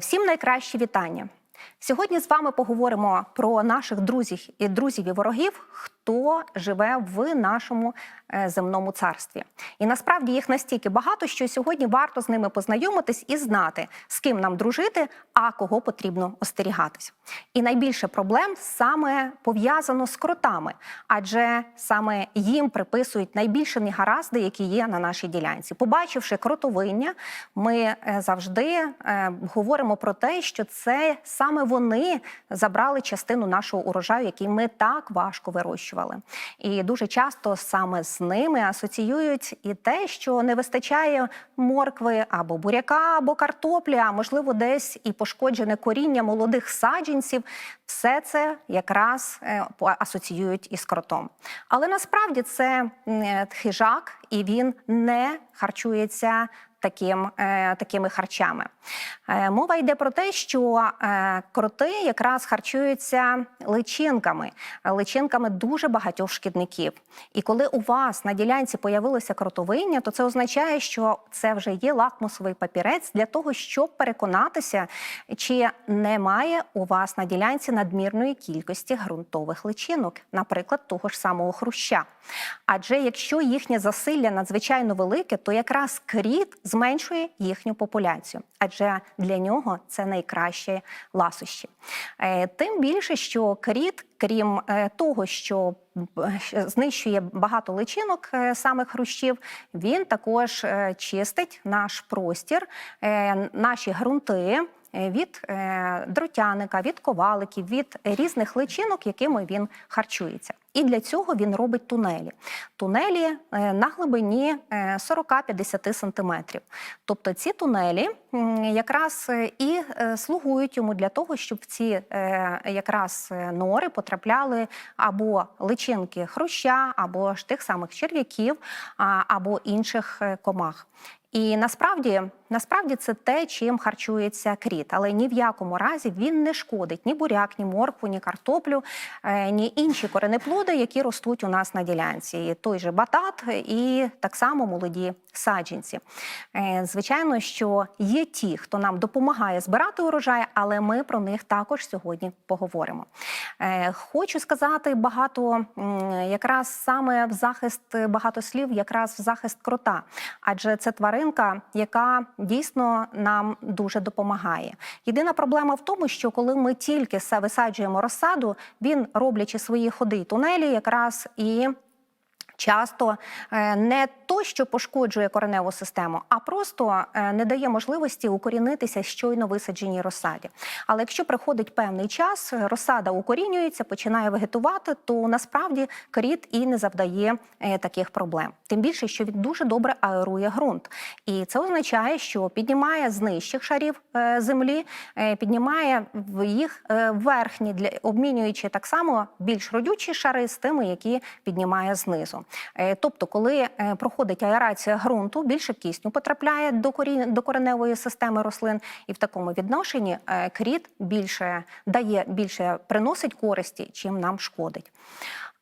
Всім найкращі вітання. Сьогодні з вами поговоримо про наших друзів і друзів і ворогів, хто живе в нашому е, земному царстві. І насправді їх настільки багато, що сьогодні варто з ними познайомитись і знати, з ким нам дружити, а кого потрібно остерігатись. І найбільше проблем саме пов'язано з кротами, адже саме їм приписують найбільше негаразди, які є на нашій ділянці. Побачивши кротовиння, ми е, завжди е, говоримо про те, що це саме вони забрали частину нашого урожаю, який ми так важко вирощували. І дуже часто саме з ними асоціюють і те, що не вистачає моркви або буряка, або картоплі, а можливо, десь і пошкоджене коріння молодих саджанців. Все це якраз е, асоціюють із кротом. Але насправді це м, хижак, і він не харчується таким, е, такими харчами. Е, мова йде про те, що е, кроти якраз харчуються личинками, личинками дуже багатьох шкідників. І коли у вас на ділянці появилося кротовиння, то це означає, що це вже є лакмусовий папірець для того, щоб переконатися, чи немає у вас на ділянці надмірної кількості ґрунтових личинок, наприклад, того ж самого хруща. Адже якщо їхнє засилля надзвичайно велике, то якраз кріт зменшує їхню популяцію, адже для нього це найкраще ласощі. Е, Тим більше, що кріт, крім е, того, що е, знищує багато личинок саме хрущів, він також чистить наш простір, наші ґрунти від дротяника, від коваликів, від різних личинок, якими він харчується. І для цього він робить тунелі. Тунелі е, на глибині е, 40-50 сантиметрів. Тобто ці тунелі якраз е, і е, слугують йому для того, щоб в ці е, якраз е, нори потрапляли або личинки хруща, або ж тих самих черв'яків, або інших е, комах. І насправді, насправді це те, чим харчується кріт, але ні в якому разі він не шкодить ні буряк, ні моркву, ні картоплю, е, ні інші коренеплоди, які ростуть у нас на ділянці. І той же батат, і так само молоді саджанці. Е, Звичайно, що є ті, хто нам допомагає збирати урожай, але ми про них також сьогодні поговоримо. Е, Хочу сказати багато якраз саме в захист багато слів, якраз в захист крота, адже це тваринка, яка дійсно нам дуже допомагає. Єдина проблема в тому, що коли ми тільки висаджуємо розсаду, він, роблячи свої ходи й тунелі, якраз і часто е, не то, що пошкоджує кореневу систему, а просто е, не дає можливості укорінитися щойно висадженій розсаді. Але якщо приходить певний час, розсада укорінюється, починає вегетувати, то насправді кріт і не завдає е, таких проблем. Тим більше, що він дуже добре аерує ґрунт, і це означає, що піднімає з нижчих шарів землі, піднімає в їх верхні для обмінюючи так само більш родючі шари з тими, які піднімає знизу. Е, Тобто, коли е, проходить аерація ґрунту, більше кисню потрапляє до корі- до кореневої системи рослин, і в такому відношенні е, кріт більше дає більше приносить користі, чим нам шкодить.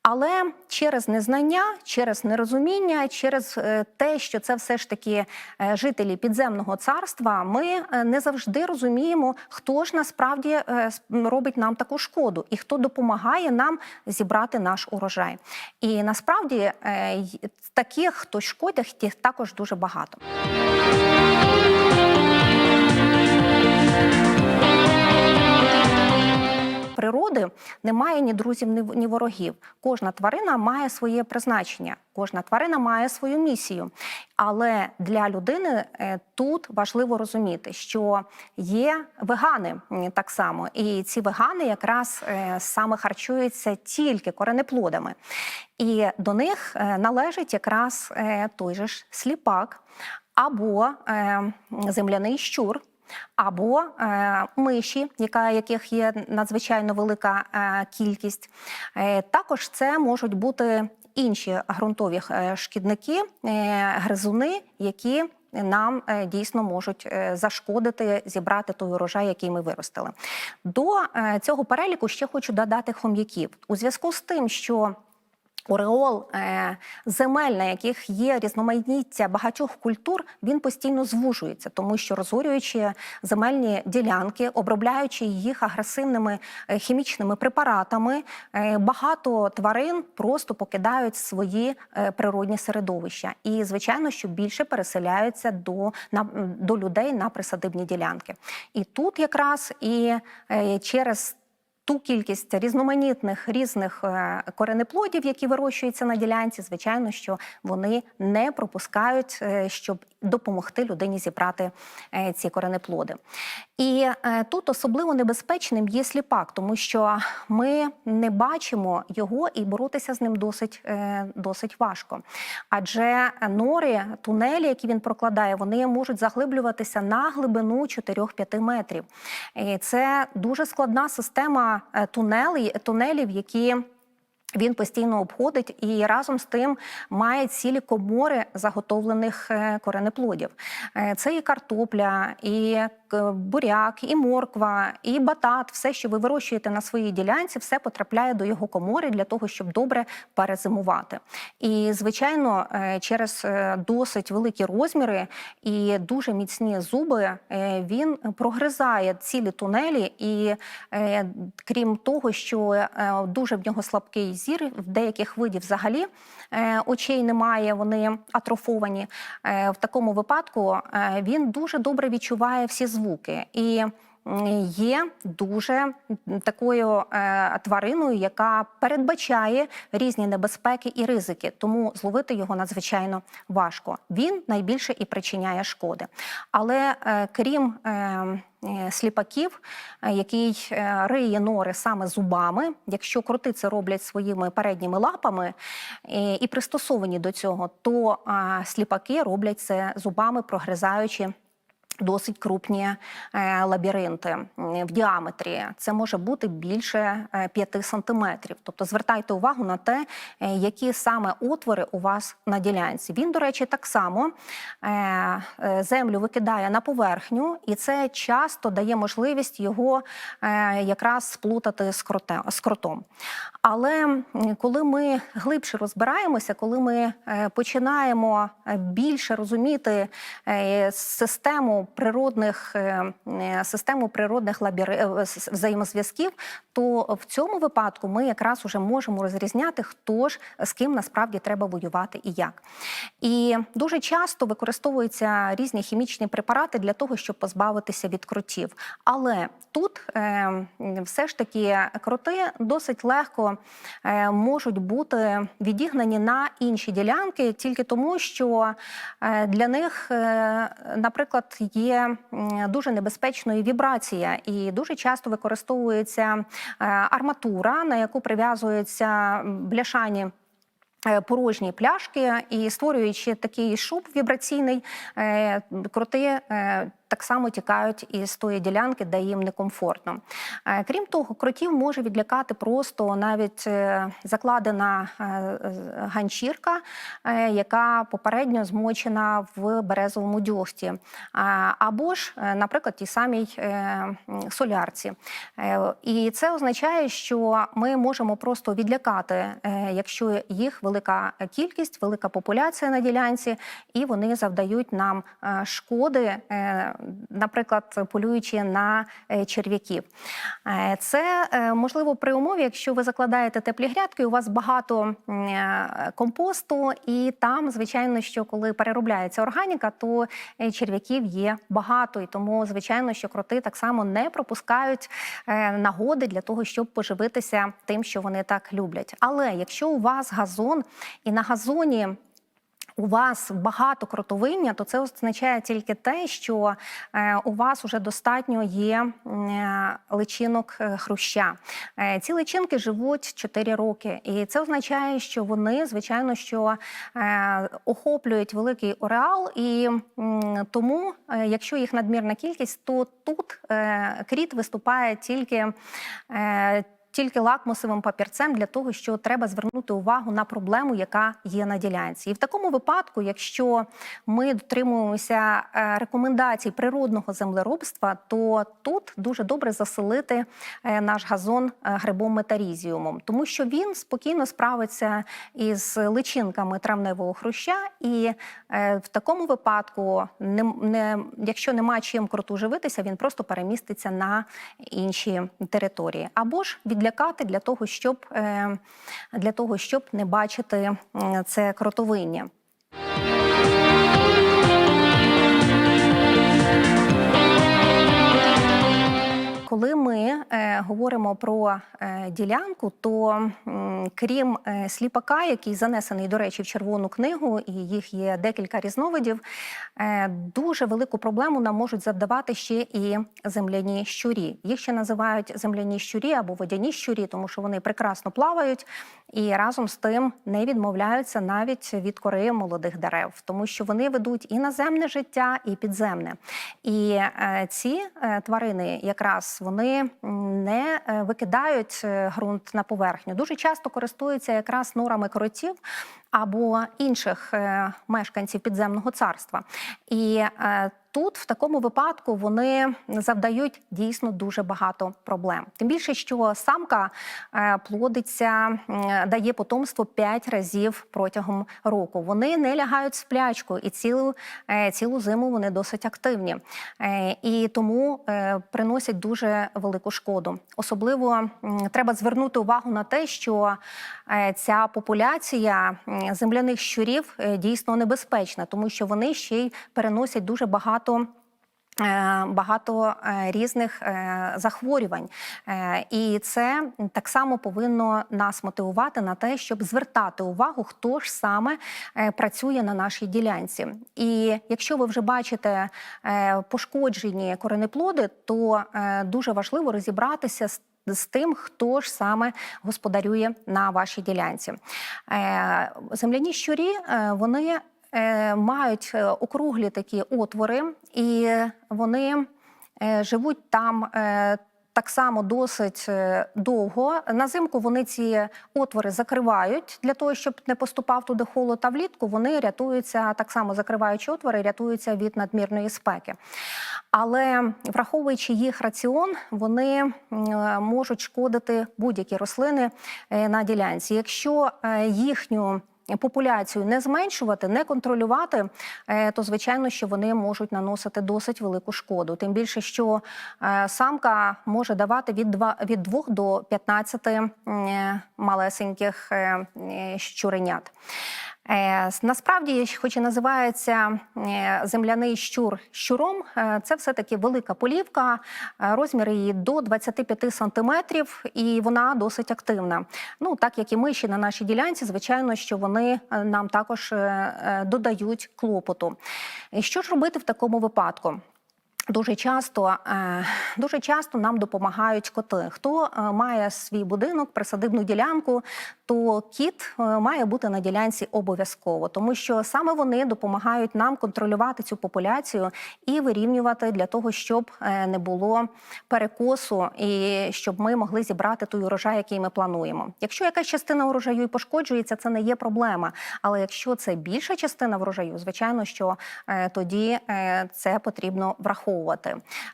Але через незнання, через нерозуміння, через е, те, що це все ж таки е, жителі підземного царства, ми е, не завжди розуміємо, хто ж насправді робить нам таку шкоду і хто допомагає нам зібрати наш урожай. І насправді таких, хто шкодять, також дуже багато. Природи немає ні друзів, ні ворогів. Кожна тварина має своє призначення, кожна тварина має свою місію. Але для людини е, тут важливо розуміти, що є вегани так само, і ці вегани якраз е, саме харчуються тільки коренеплодами. І до них е, належить якраз той же ж сліпак або земляний щур або е, миші, яка, яких є надзвичайно велика е, кількість. Е, також це можуть бути інші ґрунтові шкідники, гризуни, які нам дійсно можуть зашкодити зібрати той урожай, який ми виростили. До цього переліку ще хочу додати хом'яків у зв'язку з тим, що Ореол е, земель, на яких є різноманіття багатьох культур, він постійно звужується, тому що розорюючи земельні ділянки, обробляючи їх агресивними е, хімічними препаратами, е, багато тварин просто покидають свої природні середовища. І звичайно, що більше переселяються до, на, до людей на присадибні ділянки. І тут якраз і через ту кількість різноманітних різних е, коренеплодів, які вирощуються на ділянці, звичайно, що вони не пропускають, е, щоб допомогти людині зібрати е, ці коренеплоди. І е, тут особливо небезпечним є сліпак, тому що ми не бачимо його і боротися з ним досить, е, досить важко. Адже нори, тунелі, які він прокладає, вони можуть заглиблюватися на глибину 4-5 метрів. І це дуже складна система тунелів, які він постійно обходить і разом з тим має цілі комори заготовлених е, коренеплодів. Е, Це і картопля, і буряк, і морква, і батат. Все, що ви вирощуєте на своїй ділянці, все потрапляє до його комори для того, щоб добре перезимувати. І звичайно, е, через е, досить великі розміри і дуже міцні зуби е, він прогризає цілі тунелі, і е, крім того, що е, дуже в нього слабкий зір, в деяких видів взагалі е, очей немає, вони атрофовані. Е, В такому випадку е, він дуже добре відчуває всі звуки. І Є дуже такою е, твариною, яка передбачає різні небезпеки і ризики, тому зловити його надзвичайно важко. Він найбільше і причиняє шкоди. Але е, крім е, сліпаків, який риє нори саме зубами, якщо кроти роблять своїми передніми лапами і пристосовані до цього, то сліпаки роблять це зубами, прогризаючи. Досить крупні е, лабіринти в діаметрі. Це може бути більше е, 5 сантиметрів. Тобто звертайте увагу на те, е, які саме отвори у вас на ділянці. Він, до речі, так само е, е, землю викидає на поверхню, і це часто дає можливість його е, якраз сплутати з кротом. Але коли ми глибше розбираємося, коли ми е, починаємо е, більше розуміти е, природних е, е, систему природних лабіри... е, взаємозв'язків, то в цьому випадку ми якраз уже можемо розрізняти, хто ж з ким насправді треба воювати і як. І дуже часто використовуються різні хімічні препарати для того, щоб позбавитися від кротів. Але тут все ж таки кроти досить легко можуть бути відігнані на інші ділянки тільки тому, що для них, наприклад, є дуже небезпечною вібрація, і дуже часто використовується е, арматура, на яку прив'язуються бляшані. е, Порожні пляшки і створюючи такий шуб вібраційний, е, кроти е, так само тікають із тої ділянки, де їм некомфортно. Е, Крім того, кротів може відлякати просто навіть е, закладена е, ганчірка, яка попередньо змочена в березовому дьогті, або ж, наприклад, тій самій солярці. І це означає, що ми можемо просто відлякати, якщо їх велика кількість, велика популяція на ділянці, і вони завдають нам шкоди, наприклад, полюючи на е, черв'яків. Е, Це е, можливо при умові, якщо ви закладаєте теплі грядки, у вас багато компосту, і там, звичайно, що коли переробляється органіка, то черв'яків є багато, і тому, звичайно, що кроти так само не пропускають нагоди для того, щоб поживитися тим, що вони так люблять. Але якщо у вас газон і на газоні у вас багато кротовиння, то це означає тільки те, що е, у вас вже достатньо є е, личинок е, хруща. Ці личинки живуть 4 роки, і це означає, що вони, звичайно, що охоплюють великий ореал, і тому, якщо їх надмірна кількість, то тут кріт виступає тільки. Тільки лакмусовим папірцем для того, що треба звернути увагу на проблему, яка є на ділянці. І в такому випадку, якщо ми дотримуємося е, рекомендацій природного землеробства, то тут дуже добре заселити е, наш газон е, грибом метарізіумом, тому що він спокійно справиться із личинками травневого хруща, і в такому випадку, не, не, якщо нема чим кроту живитися, він просто переміститься на інші території, або ж відлякати для того, щоб е, для того, щоб не бачити це кротовиння. Коли ми е, говоримо про е, ділянку, то крім е, сліпака, який занесений, до речі, в червону книгу, і їх є декілька різновидів, е, дуже велику проблему нам можуть завдавати ще і земляні щурі. Їх ще називають земляні щурі або водяні щурі, тому що вони прекрасно плавають і разом з тим не відмовляються навіть від кори молодих дерев, тому що вони ведуть і наземне життя, і підземне. І ці тварини якраз вони м, не е, викидають е, ґрунт на поверхню. Дуже часто користуються якраз норами кротів або інших е, мешканців підземного царства. І Тут в такому випадку вони завдають дійсно дуже багато проблем. Тим більше, що самка е, плодиться, дає потомство 5 разів протягом року. Вони не лягають сплячку, і цілу, е, цілу зиму вони досить активні. Е, І тому приносять дуже велику шкоду. Особливо треба звернути увагу на те, що ця популяція земляних щурів дійсно небезпечна, тому що вони ще й переносять дуже багато. Е, Багато е, різних е, захворювань, і це так само повинно нас мотивувати на те, щоб звертати увагу, хто ж саме працює на нашій ділянці. І якщо ви вже бачите пошкоджені коренеплоди, то дуже важливо розібратися з з тим, хто ж саме господарює на вашій ділянці. Земляні щурі вони мають е, округлі такі отвори, і вони е, живуть там. е, Так само досить е, довго. Назимку вони ці отвори закривають для того, щоб не поступав туди холод, а влітку вони рятуються так само закриваючи отвори, рятуються від надмірної спеки. Але враховуючи їх раціон, вони е, можуть шкодити будь-які рослини е, на ділянці. Якщо е, їхню популяцію не зменшувати, не контролювати, е, то звичайно, що вони можуть наносити досить велику шкоду. Тим більше, що е, самка може давати від 2, від 2 до 15 е, малесеньких щуренят. Е, Насправді, хоч і називається е, земляний щур щуром, е, це все-таки велика полівка, розмір її до 25 сантиметрів, і вона досить активна. Ну, так як і миші на нашій ділянці, звичайно, що вони нам також додають клопоту. Що ж робити в такому випадку? Дуже часто, е, дуже часто нам допомагають коти. Хто е, має свій будинок, присадибну ділянку, то кіт е, має бути на ділянці обов'язково, тому що саме вони допомагають нам контролювати цю популяцію і вирівнювати для того, щоб не було перекосу і щоб ми могли зібрати той урожай, який ми плануємо. Якщо якась частина урожаю і пошкоджується, це не є проблема. Але якщо це більша частина врожаю, звичайно, що тоді це потрібно враховувати.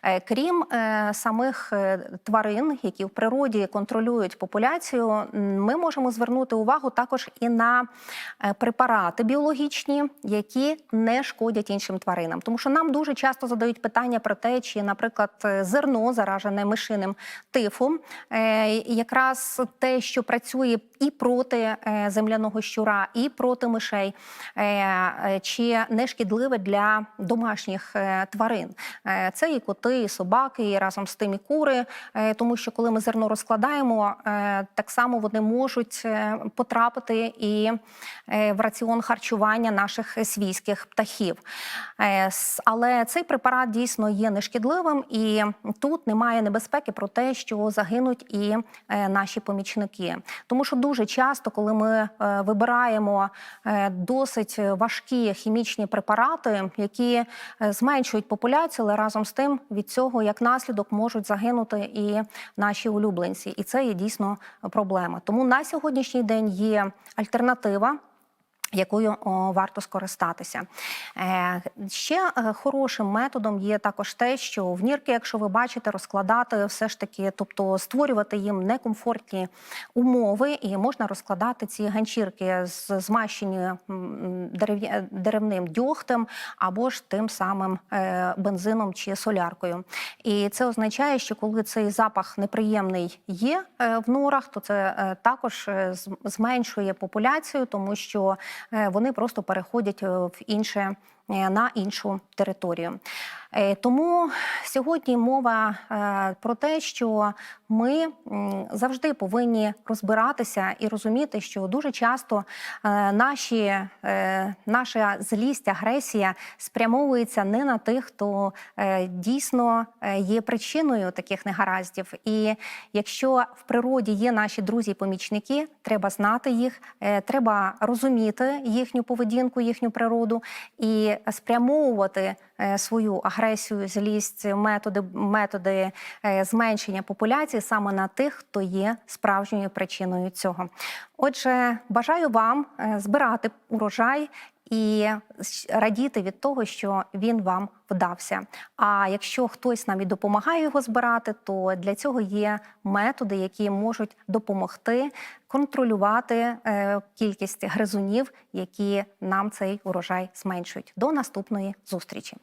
Е, Крім е, самих е, тварин, які в природі контролюють популяцію, ми можемо звернути увагу також і на препарати біологічні, які не шкодять іншим тваринам. Тому що нам дуже часто задають питання про те, чи, наприклад, зерно заражене мишиним тифом, якраз те, що працює і проти земляного щура, і проти мишей, чи не шкідливе для домашніх тварин. Е, Це і коти, і собаки, і разом з тим і кури, е, тому що коли ми зерно розкладаємо, е, так само вони можуть потрапити і в раціон харчування наших свійських птахів. Але цей препарат дійсно є нешкідливим, і тут немає небезпеки про те, що загинуть і наші помічники. Тому що дуже часто, коли ми вибираємо досить важкі хімічні препарати, які зменшують популяцію, але разом з тим від цього як наслідок можуть загинути і наші улюбленці, і це є дійсно проблема. Тому на сьогоднішній день є альтернатива якою варто скористатися. Е, ще е, хорошим методом є також те, що в нірки, якщо ви бачите, розкладати все ж таки, тобто створювати їм некомфортні умови, і можна розкладати ці ганчірки з змащені деревним дьогтем або ж тим самим е, бензином чи соляркою. І це означає, що коли цей запах неприємний є в норах, то це також зменшує популяцію, тому що вони просто переходять е, в інше. е, На іншу територію. Е, Тому сьогодні мова е, про те, що ми завжди повинні розбиратися і розуміти, що дуже часто е, наші, наша злість, агресія спрямовується не на тих, хто дійсно є причиною таких негараздів. І якщо в природі є наші друзі-помічники, треба знати їх, треба розуміти їхню поведінку, їхню природу і спрямовувати свою агресію, злість, методи, методи е, зменшення популяції саме на тих, хто є справжньою причиною цього. Отже, бажаю вам е, збирати урожай і радіти від того, що він вам вдався. А якщо хтось нам і допомагає його збирати, то для цього є методи, які можуть допомогти контролювати е, кількість гризунів, які нам цей урожай зменшують. До наступної зустрічі.